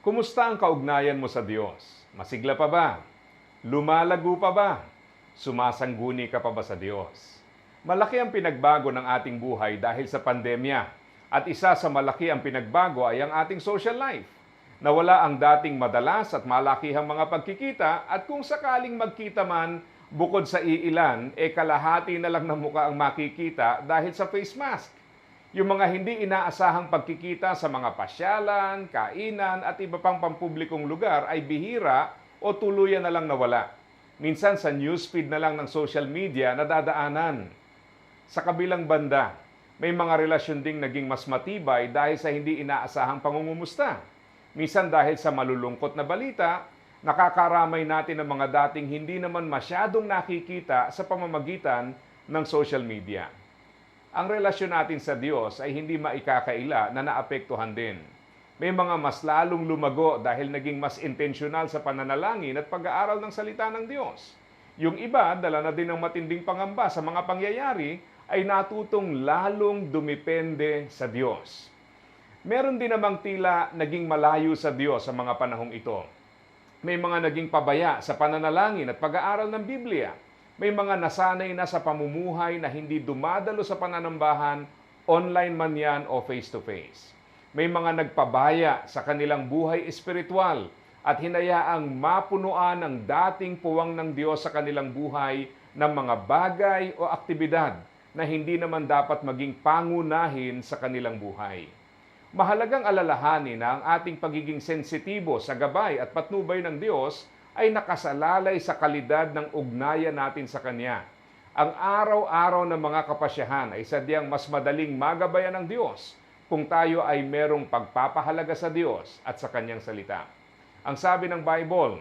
Kumusta ang kaugnayan mo sa Diyos? Masigla pa ba? Lumalago pa ba? Sumasangguni ka pa ba sa Diyos? Malaki ang pinagbago ng ating buhay dahil sa pandemya. At isa sa malaki ang pinagbago ay ang ating social life. Nawala ang dating madalas at malakihang mga pagkikita at kung sakaling magkita man, bukod sa iilan, e kalahati na lang ng muka ang makikita dahil sa face mask. Yung mga hindi inaasahang pagkikita sa mga pasyalan, kainan at iba pang pampublikong lugar ay bihira o tuluyan na lang nawala. Minsan sa newsfeed na lang ng social media nadadaanan. Sa kabilang banda, may mga relasyon ding naging mas matibay dahil sa hindi inaasahang pangungumusta. Minsan dahil sa malulungkot na balita, nakakaramay natin ng mga dating hindi naman masyadong nakikita sa pamamagitan ng social media. Ang relasyon natin sa Diyos ay hindi maikakaila na naapektuhan din. May mga mas lalong lumago dahil naging mas intensyonal sa pananalangin at pag-aaral ng salita ng Diyos. Yung iba, dala na din ng matinding pangamba sa mga pangyayari, ay natutong lalong dumipende sa Diyos. Meron din namang tila naging malayo sa Diyos sa mga panahong ito. May mga naging pabaya sa pananalangin at pag-aaral ng Biblia. May mga nasanay na sa pamumuhay na hindi dumadalo sa pananambahan, online man yan o face-to-face. May mga nagpabaya sa kanilang buhay espiritual at hinayaang mapunuan ang dating puwang ng Diyos sa kanilang buhay ng mga bagay o aktibidad na hindi naman dapat maging pangunahin sa kanilang buhay. Mahalagang alalahanin na ang ating pagiging sensitibo sa gabay at patnubay ng Diyos ay nakasalalay sa kalidad ng ugnayan natin sa Kanya. Ang araw-araw ng mga kapasyahan ay sadyang mas madaling magabayan ng Diyos kung tayo ay merong pagpapahalaga sa Diyos at sa Kanyang salita. Ang sabi ng Bible,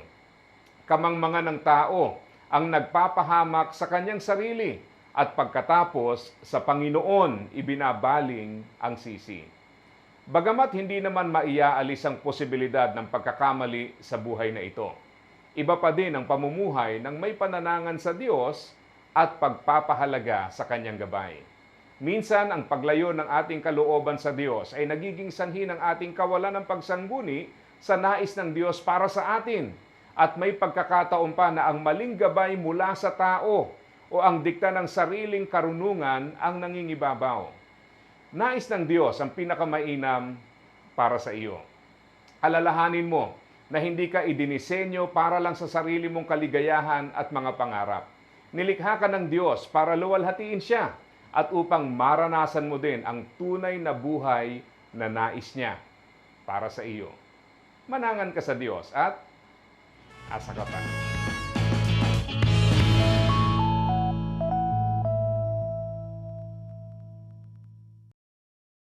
kamangmangan ng tao ang nagpapahamak sa kanyang sarili at pagkatapos sa Panginoon ibinabaling ang sisi. Bagamat hindi naman maiaalis ang posibilidad ng pagkakamali sa buhay na ito, iba pa din ang pamumuhay ng may pananangan sa Diyos at pagpapahalaga sa kanyang gabay. Minsan, ang paglayo ng ating kalooban sa Diyos ay nagiging sanhi ng ating kawalan ng pagsangguni sa nais ng Diyos para sa atin. At may pagkakataon pa na ang maling gabay mula sa tao o ang dikta ng sariling karunungan ang nangingibabaw. Nais ng Diyos ang pinakamainam para sa iyo. Alalahanin mo na hindi ka idinisenyo para lang sa sarili mong kaligayahan at mga pangarap. Nilikha ka ng Diyos para luwalhatiin siya at upang maranasan mo din ang tunay na buhay na nais niya para sa iyo. Manangan ka sa Diyos at asa ka pa.